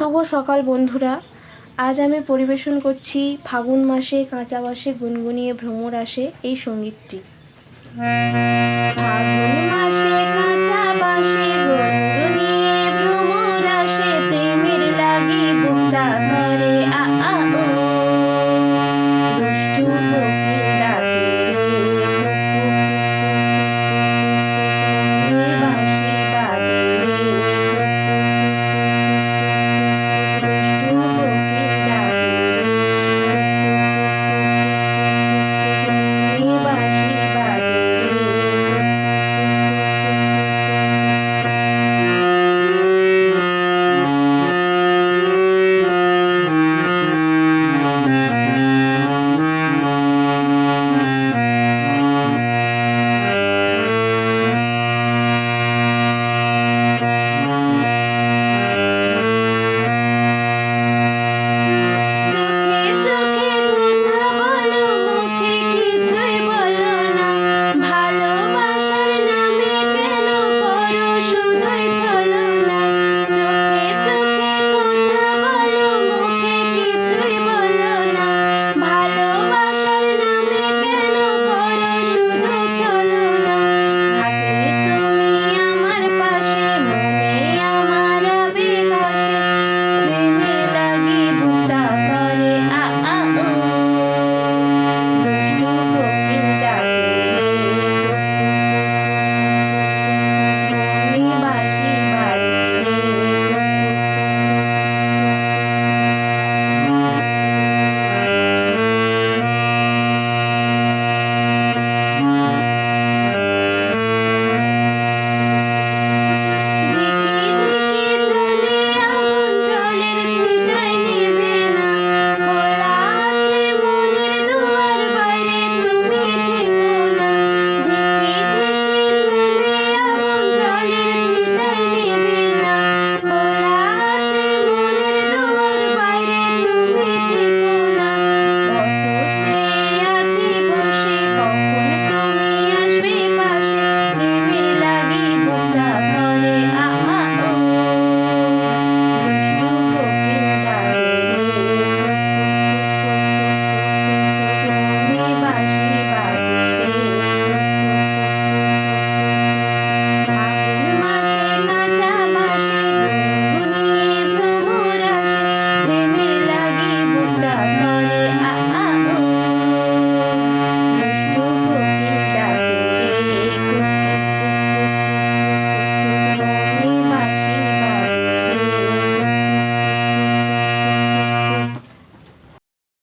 শুভ সকাল বন্ধুরা। আজ আমি পরিবেশন করছি ফাগুন মাসে, কাঁচা বাসে গুনগুনিয়ে ভ্রমর আসে এই সঙ্গীতটি। ফাগুন মাসে